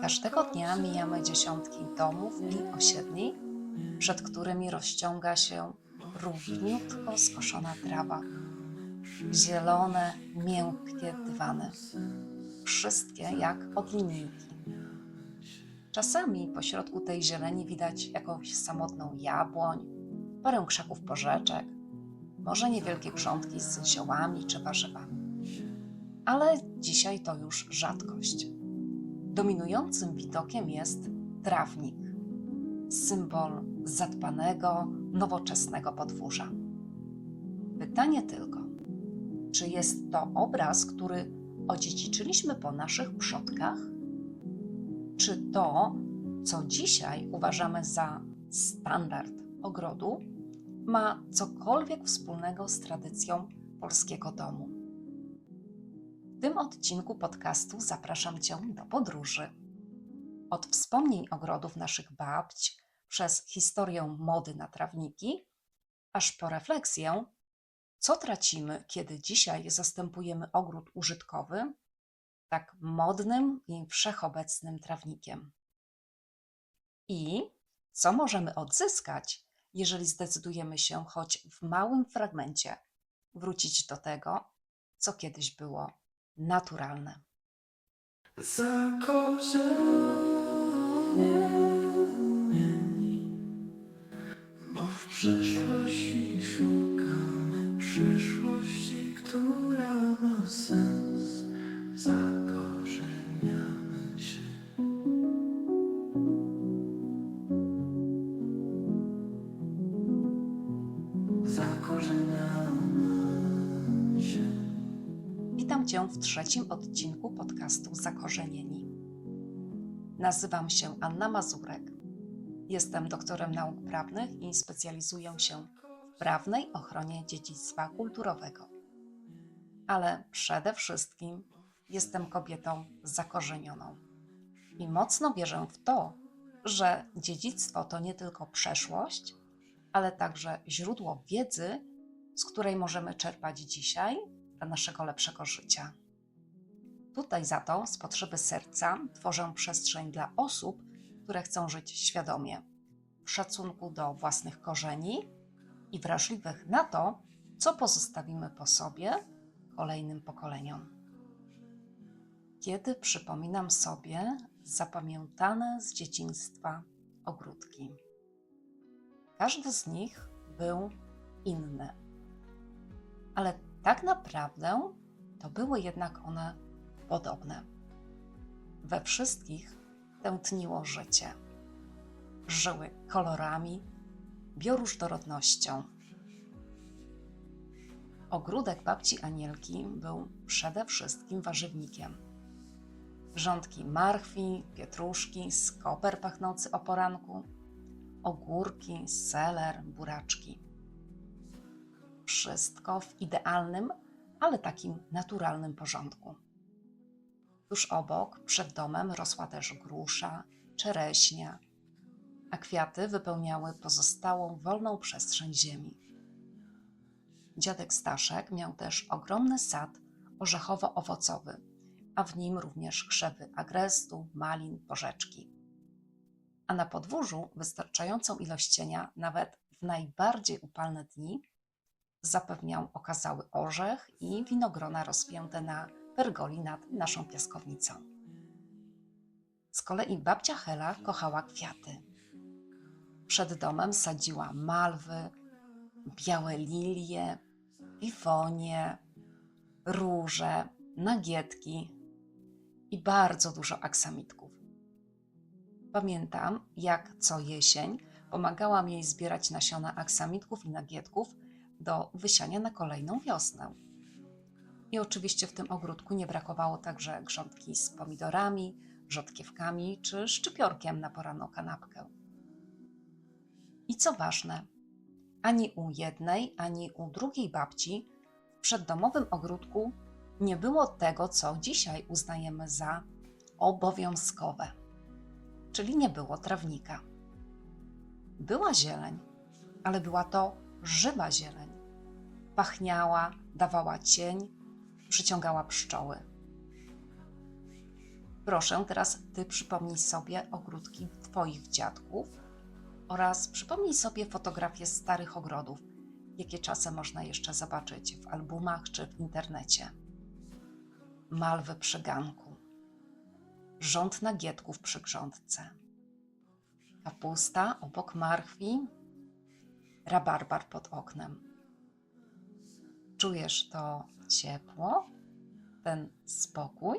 Każdego dnia mijamy dziesiątki domów i osiedli, przed którymi rozciąga się równiutko skoszona trawa. Zielone, miękkie dywany. Wszystkie jak od linijki. Czasami pośrodku tej zieleni widać jakąś samotną jabłoń, parę krzaków porzeczek, może niewielkie grządki z ziołami czy warzywami. Ale dzisiaj to już rzadkość. Dominującym widokiem jest trawnik, symbol zadbanego, nowoczesnego podwórza. Pytanie tylko, czy jest to obraz, który odziedziczyliśmy po naszych przodkach? Czy to, co dzisiaj uważamy za standard ogrodu, ma cokolwiek wspólnego z tradycją polskiego domu? W tym odcinku podcastu zapraszam Cię do podróży. Od wspomnień ogrodów naszych babć, przez historię mody na trawniki, aż po refleksję, co tracimy, kiedy dzisiaj zastępujemy ogród użytkowy tak modnym i wszechobecnym trawnikiem. I co możemy odzyskać, jeżeli zdecydujemy się choć w małym fragmencie wrócić do tego, co kiedyś było naturalne. Zakorzenieni, bo w przeszłości szukamy przyszłości, która ma sens. Cię w trzecim odcinku podcastu Zakorzenieni. Nazywam się Anna Mazurek. Jestem doktorem nauk prawnych i specjalizuję się w prawnej ochronie dziedzictwa kulturowego. Ale przede wszystkim jestem kobietą zakorzenioną i mocno wierzę w to, że dziedzictwo to nie tylko przeszłość, ale także źródło wiedzy, z której możemy czerpać dzisiaj dla naszego lepszego życia. Tutaj za to z potrzeby serca tworzę przestrzeń dla osób, które chcą żyć świadomie, w szacunku do własnych korzeni i wrażliwych na to, co pozostawimy po sobie kolejnym pokoleniom. Kiedy przypominam sobie zapamiętane z dzieciństwa ogródki. Każdy z nich był inny, ale tak naprawdę to były jednak one podobne. We wszystkich tętniło życie. Żyły kolorami, bioróżnorodnością. Ogródek babci Anielki był przede wszystkim warzywnikiem. Rządki marchwi, pietruszki, skoper pachnący o poranku, ogórki, seler, buraczki. Wszystko w idealnym, ale takim naturalnym porządku. Tuż obok, przed domem, rosła też grusza, czereśnia, a kwiaty wypełniały pozostałą wolną przestrzeń ziemi. Dziadek Staszek miał też ogromny sad orzechowo-owocowy, a w nim również krzewy agrestu, malin, porzeczki. A na podwórzu wystarczającą ilość cienia nawet w najbardziej upalne dni zapewniał okazały orzech i winogrona rozpięte na pergoli nad naszą piaskownicą. Z kolei babcia Hela kochała kwiaty. Przed domem sadziła malwy, białe lilie, piwonie, róże, nagietki i bardzo dużo aksamitków. Pamiętam, jak co jesień pomagałam jej zbierać nasiona aksamitków i nagietków do wysiania na kolejną wiosnę. I oczywiście w tym ogródku nie brakowało także grządki z pomidorami, rzodkiewkami czy szczypiorkiem na poranną kanapkę. I co ważne, ani u jednej, ani u drugiej babci w przeddomowym ogródku nie było tego, co dzisiaj uznajemy za obowiązkowe, czyli nie było trawnika. Była zieleń, ale była to żywa zieleń. Pachniała, dawała cień, przyciągała pszczoły. Proszę teraz Ty przypomnij sobie ogródki Twoich dziadków oraz przypomnij sobie fotografie starych ogrodów, jakie czasem można jeszcze zobaczyć w albumach czy w internecie. Malwy przy ganku, rząd nagietków przy grządce, kapusta obok marchwi, rabarbar pod oknem. Czujesz to ciepło, ten spokój?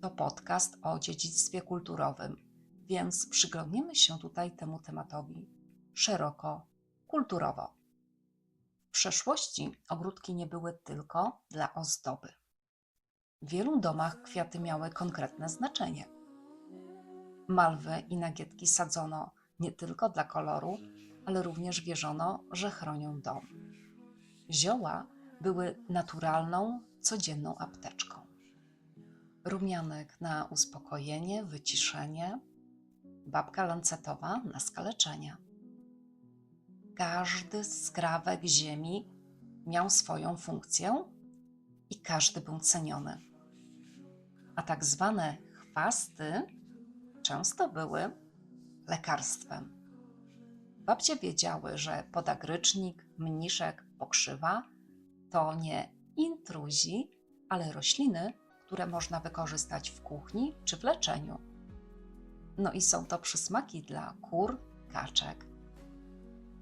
To podcast o dziedzictwie kulturowym, więc przyglądniemy się tutaj temu tematowi szeroko, kulturowo. W przeszłości ogródki nie były tylko dla ozdoby. W wielu domach kwiaty miały konkretne znaczenie. Malwy i nagietki sadzono nie tylko dla koloru, ale również wierzono, że chronią dom. Zioła były naturalną, codzienną apteczką. Rumianek na uspokojenie, wyciszenie, babka lancetowa na skaleczenie. Każdy skrawek ziemi miał swoją funkcję i każdy był ceniony. A tak zwane chwasty często były lekarstwem. Babcie wiedziały, że podagrycznik, mniszek, pokrzywa to nie intruzi, ale rośliny, które można wykorzystać w kuchni czy w leczeniu. No i są to przysmaki dla kur, kaczek.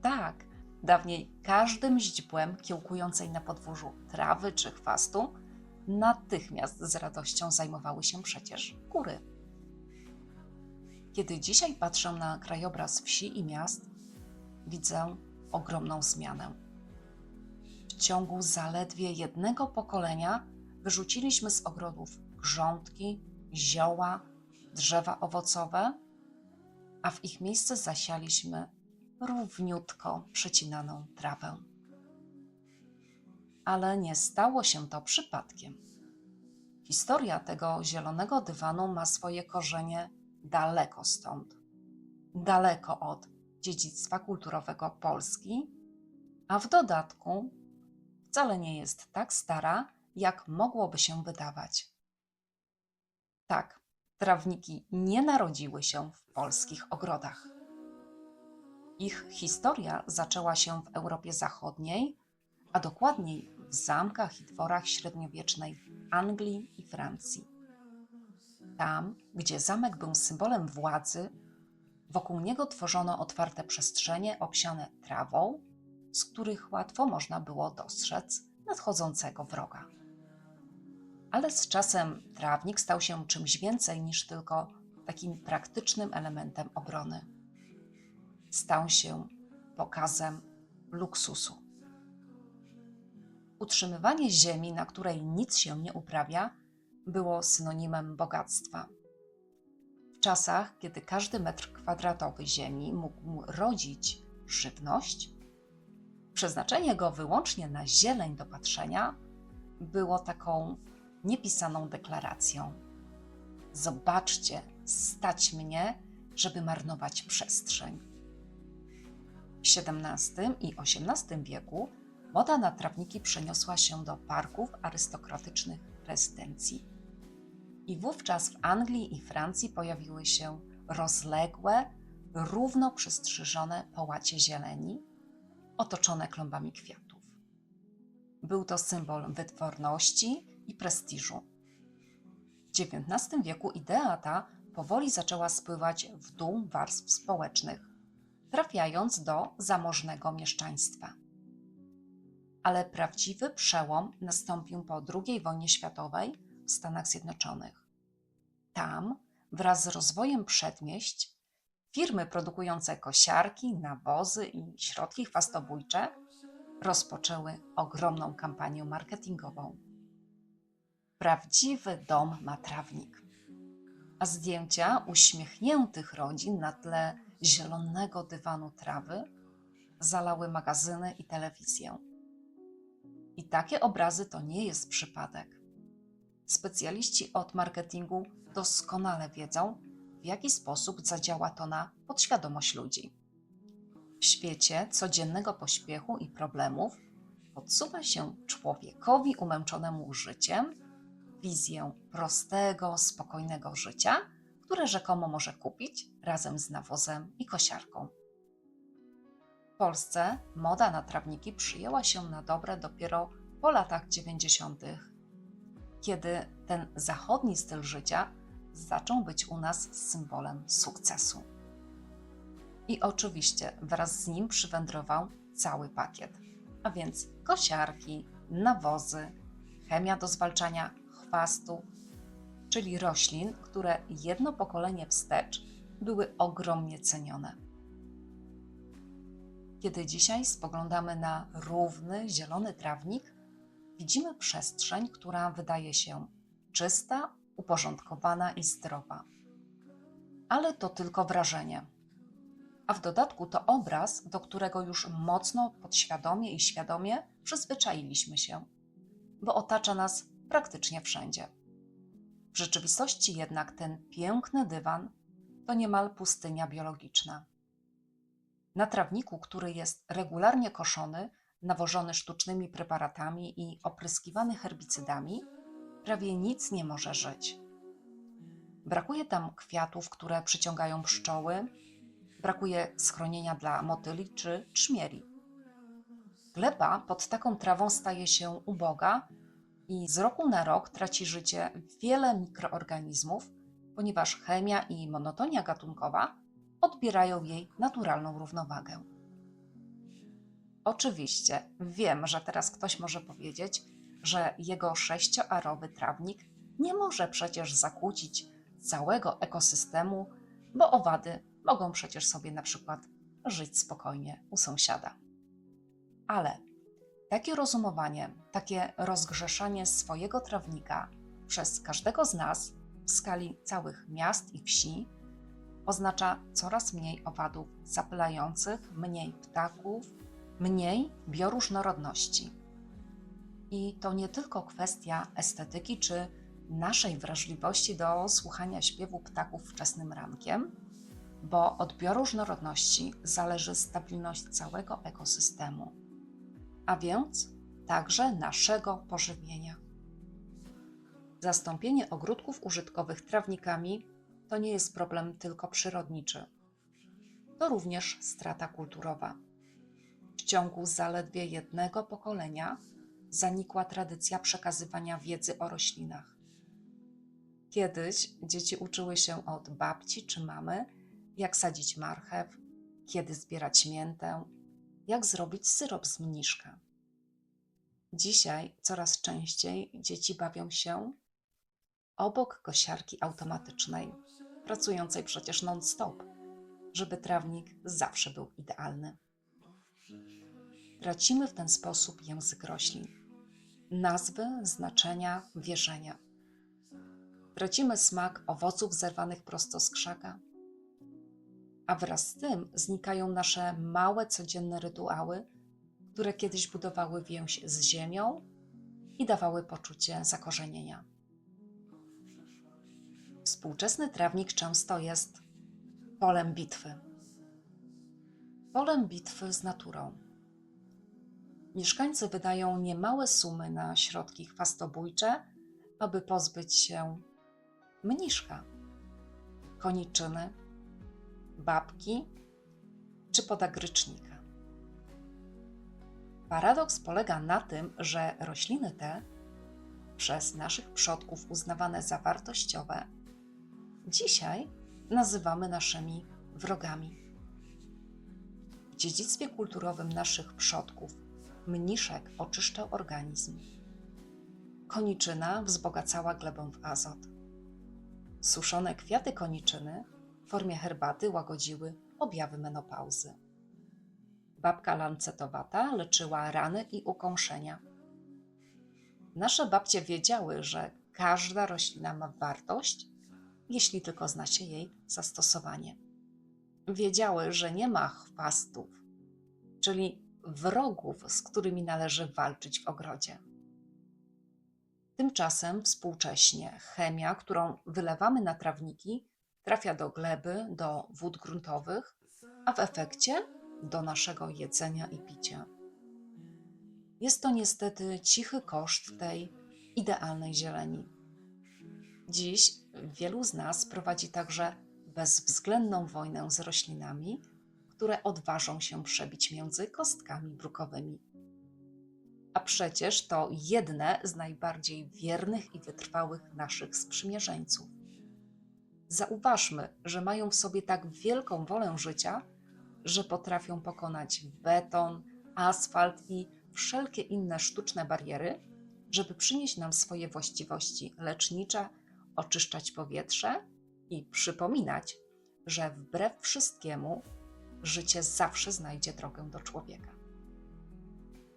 Tak, dawniej każdym źdźbłem kiełkującej na podwórzu trawy czy chwastu natychmiast z radością zajmowały się przecież kury. Kiedy dzisiaj patrzę na krajobraz wsi i miast, widzę ogromną zmianę. W ciągu zaledwie jednego pokolenia wyrzuciliśmy z ogrodów grządki, zioła, drzewa owocowe, a w ich miejsce zasialiśmy równiutko przecinaną trawę. Ale nie stało się to przypadkiem. Historia tego zielonego dywanu ma swoje korzenie daleko stąd, daleko od dziedzictwa kulturowego Polski, a w dodatku wcale nie jest tak stara, jak mogłoby się wydawać. Tak, trawniki nie narodziły się w polskich ogrodach. Ich historia zaczęła się w Europie Zachodniej, a dokładniej w zamkach i dworach średniowiecznej Anglii i Francji. Tam, gdzie zamek był symbolem władzy, wokół niego tworzono otwarte przestrzenie obsiane trawą, z których łatwo można było dostrzec nadchodzącego wroga. Ale z czasem trawnik stał się czymś więcej niż tylko takim praktycznym elementem obrony. Stał się pokazem luksusu. Utrzymywanie ziemi, na której nic się nie uprawia, było synonimem bogactwa. W czasach, kiedy każdy metr kwadratowy ziemi mógł rodzić żywność, przeznaczenie go wyłącznie na zieleń do patrzenia było taką niepisaną deklaracją. Zobaczcie, stać mnie, żeby marnować przestrzeń. W XVII i XVIII wieku moda na trawniki przeniosła się do parków arystokratycznych rezydencji. I wówczas w Anglii i Francji pojawiły się rozległe, równo przystrzyżone połacie zieleni, otoczone klombami kwiatów. Był to symbol wytworności i prestiżu. W XIX wieku idea ta powoli zaczęła spływać w dół warstw społecznych, trafiając do zamożnego mieszczaństwa. Ale prawdziwy przełom nastąpił po II wojnie światowej w Stanach Zjednoczonych. Tam, wraz z rozwojem przedmieść, firmy produkujące kosiarki, nawozy i środki chwastobójcze rozpoczęły ogromną kampanię marketingową. Prawdziwy dom ma trawnik, a zdjęcia uśmiechniętych rodzin na tle zielonego dywanu trawy zalały magazyny i telewizję. I takie obrazy to nie jest przypadek. Specjaliści od marketingu doskonale wiedzą, w jaki sposób zadziała to na podświadomość ludzi. W świecie codziennego pośpiechu i problemów podsuwa się człowiekowi umęczonemu życiem wizję prostego, spokojnego życia, które rzekomo może kupić razem z nawozem i kosiarką. W Polsce moda na trawniki przyjęła się na dobre dopiero po latach 90., kiedy ten zachodni styl życia zaczął być u nas symbolem sukcesu. I oczywiście wraz z nim przywędrował cały pakiet, a więc kosiarki, nawozy, chemia do zwalczania chwastu, czyli roślin, które jedno pokolenie wstecz były ogromnie cenione. Kiedy dzisiaj spoglądamy na równy, zielony trawnik, widzimy przestrzeń, która wydaje się czysta, uporządkowana i zdrowa. Ale to tylko wrażenie. A w dodatku to obraz, do którego już mocno podświadomie i świadomie przyzwyczailiśmy się, bo otacza nas praktycznie wszędzie. W rzeczywistości jednak ten piękny dywan to niemal pustynia biologiczna. Na trawniku, który jest regularnie koszony, nawożony sztucznymi preparatami i opryskiwany herbicydami, prawie nic nie może żyć. Brakuje tam kwiatów, które przyciągają pszczoły, brakuje schronienia dla motyli czy trzmieli. Gleba pod taką trawą staje się uboga i z roku na rok traci życie wiele mikroorganizmów, ponieważ chemia i monotonia gatunkowa odbierają jej naturalną równowagę. Oczywiście wiem, że teraz ktoś może powiedzieć, że jego sześcioarowy trawnik nie może przecież zakłócić całego ekosystemu, bo owady mogą przecież sobie na przykład żyć spokojnie u sąsiada. Ale takie rozumowanie, takie rozgrzeszanie swojego trawnika przez każdego z nas w skali całych miast i wsi oznacza coraz mniej owadów zapylających, mniej ptaków, mniej bioróżnorodności. I to nie tylko kwestia estetyki czy naszej wrażliwości do słuchania śpiewu ptaków wczesnym rankiem, bo od bioróżnorodności zależy stabilność całego ekosystemu, a więc także naszego pożywienia. Zastąpienie ogródków użytkowych trawnikami to nie jest problem tylko przyrodniczy. To również strata kulturowa. W ciągu zaledwie jednego pokolenia zanikła tradycja przekazywania wiedzy o roślinach. Kiedyś dzieci uczyły się od babci czy mamy, jak sadzić marchew, kiedy zbierać miętę, jak zrobić syrop z mniszka. Dzisiaj coraz częściej dzieci bawią się obok kosiarki automatycznej, pracującej przecież non-stop, żeby trawnik zawsze był idealny. Tracimy w ten sposób język roślin, nazwy, znaczenia, wierzenia. Tracimy smak owoców zerwanych prosto z krzaka, a wraz z tym znikają nasze małe codzienne rytuały, które kiedyś budowały więź z ziemią i dawały poczucie zakorzenienia. Współczesny trawnik często jest polem bitwy. Polem bitwy z naturą. Mieszkańcy wydają niemałe sumy na środki chwastobójcze, aby pozbyć się mniszka, koniczyny, babki czy podagrycznika. Paradoks polega na tym, że rośliny te, przez naszych przodków uznawane za wartościowe, dzisiaj nazywamy naszymi wrogami. Dziedzictwie kulturowym naszych przodków mniszek oczyszczał organizm. Koniczyna wzbogacała glebę w azot. Suszone kwiaty koniczyny w formie herbaty łagodziły objawy menopauzy. Babka lancetowata leczyła rany i ukąszenia. Nasze babcie wiedziały, że każda roślina ma wartość, jeśli tylko zna się jej zastosowanie. Wiedziały, że nie ma chwastów, czyli wrogów, z którymi należy walczyć w ogrodzie. Tymczasem współcześnie chemia, którą wylewamy na trawniki, trafia do gleby, do wód gruntowych, a w efekcie do naszego jedzenia i picia. Jest to niestety cichy koszt tej idealnej zieleni. Dziś wielu z nas prowadzi także bezwzględną wojnę z roślinami, które odważą się przebić między kostkami brukowymi. A przecież to jedne z najbardziej wiernych i wytrwałych naszych sprzymierzeńców. Zauważmy, że mają w sobie tak wielką wolę życia, że potrafią pokonać beton, asfalt i wszelkie inne sztuczne bariery, żeby przynieść nam swoje właściwości lecznicze, oczyszczać powietrze i przypominać, że wbrew wszystkiemu życie zawsze znajdzie drogę do człowieka.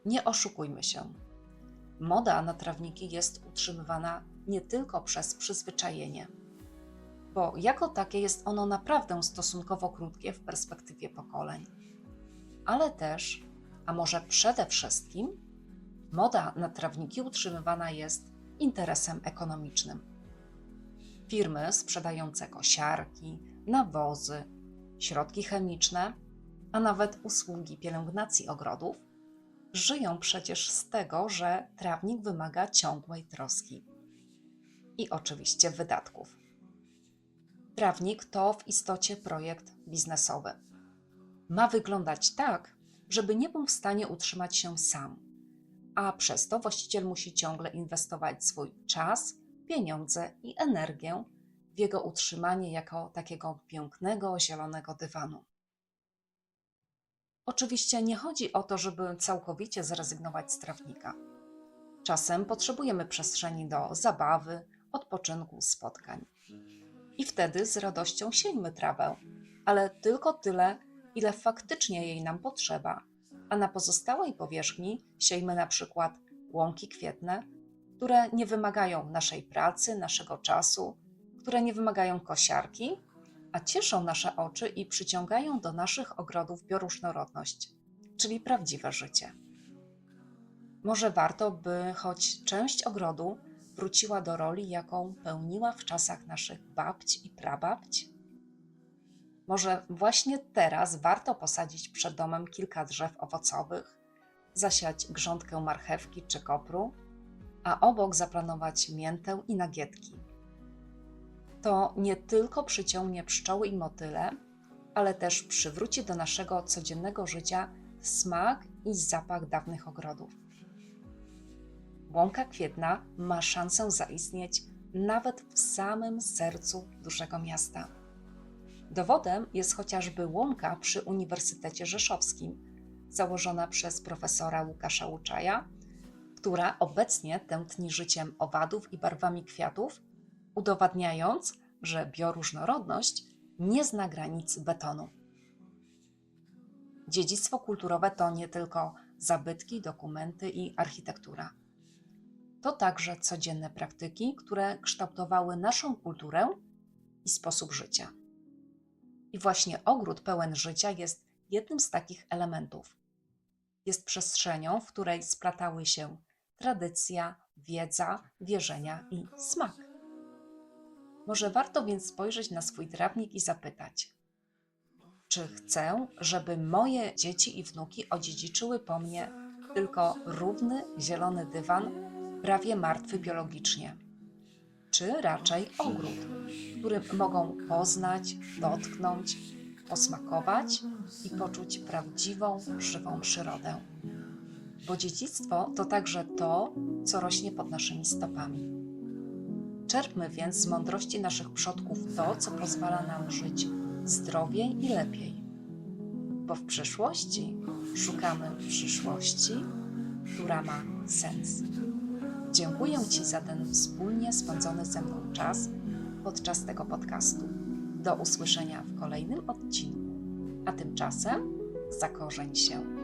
Nie oszukujmy się. Moda na trawniki jest utrzymywana nie tylko przez przyzwyczajenie, bo jako takie jest ono naprawdę stosunkowo krótkie w perspektywie pokoleń, ale też, a może przede wszystkim, moda na trawniki utrzymywana jest interesem ekonomicznym. Firmy sprzedające kosiarki, nawozy, środki chemiczne, a nawet usługi pielęgnacji ogrodów, żyją przecież z tego, że trawnik wymaga ciągłej troski i oczywiście wydatków. Trawnik to w istocie projekt biznesowy. Ma wyglądać tak, żeby nie był w stanie utrzymać się sam, a przez to właściciel musi ciągle inwestować swój czas, pieniądze i energię w jego utrzymanie jako takiego pięknego, zielonego dywanu. Oczywiście nie chodzi o to, żeby całkowicie zrezygnować z trawnika. Czasem potrzebujemy przestrzeni do zabawy, odpoczynku, spotkań. I wtedy z radością siejmy trawę, ale tylko tyle, ile faktycznie jej nam potrzeba, a na pozostałej powierzchni siejmy na przykład łąki kwietne, które nie wymagają naszej pracy, naszego czasu, które nie wymagają kosiarki, a cieszą nasze oczy i przyciągają do naszych ogrodów bioróżnorodność, czyli prawdziwe życie. Może warto, by choć część ogrodu wróciła do roli, jaką pełniła w czasach naszych babć i prababć? Może właśnie teraz warto posadzić przed domem kilka drzew owocowych, zasiać grządkę marchewki czy kopru, a obok zaplanować miętę i nagietki. To nie tylko przyciągnie pszczoły i motyle, ale też przywróci do naszego codziennego życia smak i zapach dawnych ogrodów. Łąka kwietna ma szansę zaistnieć nawet w samym sercu dużego miasta. Dowodem jest chociażby łąka przy Uniwersytecie Rzeszowskim, założona przez profesora Łukasza Łuczaja, która obecnie tętni życiem owadów i barwami kwiatów, udowadniając, że bioróżnorodność nie zna granic betonu. Dziedzictwo kulturowe to nie tylko zabytki, dokumenty i architektura. To także codzienne praktyki, które kształtowały naszą kulturę i sposób życia. I właśnie ogród pełen życia jest jednym z takich elementów. Jest przestrzenią, w której splatały się tradycja, wiedza, wierzenia i smak. Może warto więc spojrzeć na swój trawnik i zapytać: Czy chcę, żeby moje dzieci i wnuki odziedziczyły po mnie tylko równy, zielony dywan, prawie martwy biologicznie? Czy raczej ogród, który mogą poznać, dotknąć, posmakować i poczuć prawdziwą, żywą przyrodę? Bo dziedzictwo to także to, co rośnie pod naszymi stopami. Czerpmy więc z mądrości naszych przodków to, co pozwala nam żyć zdrowiej i lepiej. Bo w przyszłości szukamy przyszłości, która ma sens. Dziękuję Ci za ten wspólnie spędzony ze mną czas podczas tego podcastu. Do usłyszenia w kolejnym odcinku. A tymczasem zakorzeń się.